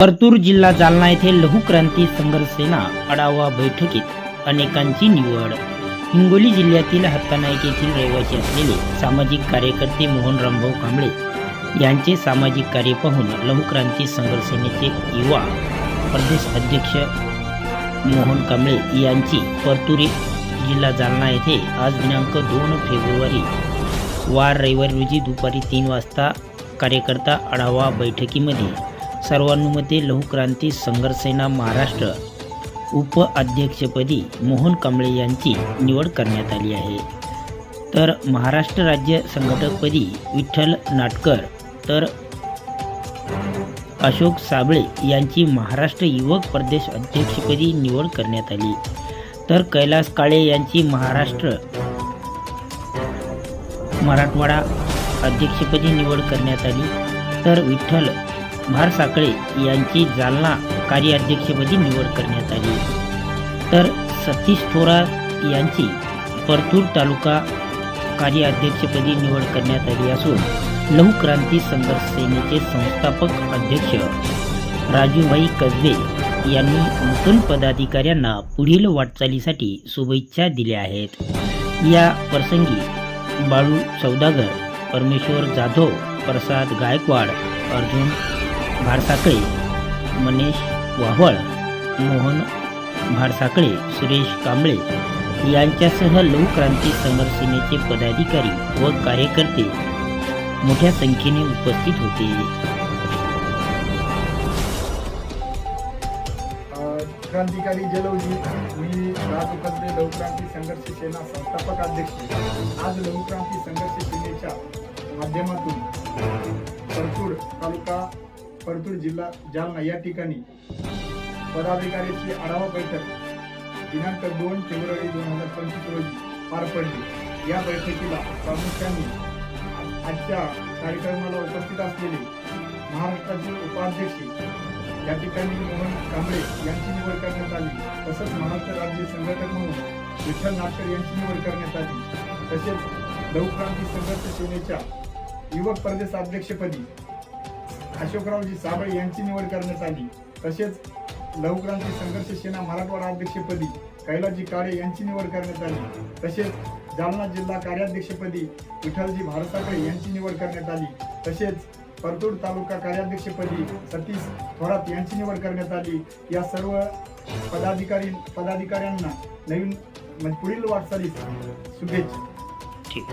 परतूर जिल्हा जालना येथे लघुक्रांती संघर्ष सेना आढावा बैठकीत अनेकांची निवड. हिंगोली जिल्ह्यातील हत्तानायक येथील रहिवासी असलेले सामाजिक कार्यकर्ते मोहन रामभाऊ कांबळे यांचे सामाजिक कार्य पाहून लघुक्रांती संघर्ष सेनेचे युवा प्रदेश अध्यक्ष मोहन कांबळे यांची परतुरी जिल्हा जालना येथे आज दिनांक दोन फेब्रुवारी वार रविवारी रोजी दुपारी तीन वाजता कार्यकर्ता आढावा बैठकीमध्ये सर्वानुमते लघुक्रांती संघर्षसेना महाराष्ट्र महाराष्ट्र उपअध्यक्षपदी मोहन कांबळे यांची निवड करण्यात आली आहे. तर महाराष्ट्र राज्य संघटकपदी विठ्ठल नाटकर तर अशोक साबळे यांची महाराष्ट्र युवक प्रदेश अध्यक्षपदी निवड करण्यात आली. तर कैलास काळे यांची महाराष्ट्र मराठवाडा अध्यक्षपदी निवड करण्यात आली. तर विठ्ठल भारसाकळे यांची जालना कार्याध्यक्षपदी निवड करण्यात आली. तर सतीश थोरात यांची परतूर तालुका कार्याध्यक्षपदी निवड करण्यात आली असून लघुक्रांती संघर्ष सेनेचे संस्थापक अध्यक्ष राजूभाई कसबे यांनी नूतन पदाधिकाऱ्यांना पुढील वाटचालीसाठी शुभेच्छा दिल्या आहेत. या प्रसंगी बाळू सौदागर परमेश्वर जाधव प्रसाद गायकवाड अर्जुन भारसाकळे मनीष वाहवळ मोहन भारसाकळे सुरेश कांबळे यांच्यासह लोकक्रांती संघर्ष सेनेचे पदाधिकारी व कार्यकर्ते मोठ्या संख्येने उपस्थित होते. क्रांतिकारी जलवजी मी राज कसबे लघुक्रांती संघर्ष सेना संस्थापक अध्यक्ष. आज लघुक्रांती संघर्ष सेनेच्या माध्यमातून परतूर तालुका परतूर जिल्हा जालना या ठिकाणी पदाधिकाऱ्याची आढावा बैठक दिनांक दोन फेब्रुवारी दोन हजार पंचवीस रोजी पार पडली. या बैठकीला प्रामुख्याने आजच्या कार्यक्रमाला उपस्थित असलेले महाराष्ट्राचे उपाध्यक्ष या ठिकाणी मोहन कांबळे यांची निवड करण्यात आली. तसंच महाराष्ट्र राज्य संघटक म्हणून विठ्ठल नाटकर यांची निवड करण्यात आली. तसेच लवक्रांती संघर्ष सेनेच्या युवक प्रदेश अध्यक्षपदी अशोकरावजी साबळे यांची निवड करण्यात आली. तसेच लघुक्रांती संघर्ष सेना मराठवाडा अध्यक्षपदी कैलासजी काळे यांची निवड करण्यात आली. तसेच जालना जिल्हा कार्याध्यक्षपदी विठ्ठलजी भारसाकडे यांची निवड करण्यात आली. तसेच परतूर तालुका कार्याध्यक्षपदी सतीश थोरात यांची निवड करण्यात आली. या सर्व पदाधिकारी पदाधिकाऱ्यांना नवीन म्हणजे पुढील वाटचालीस शुभेच्छा. ठीक.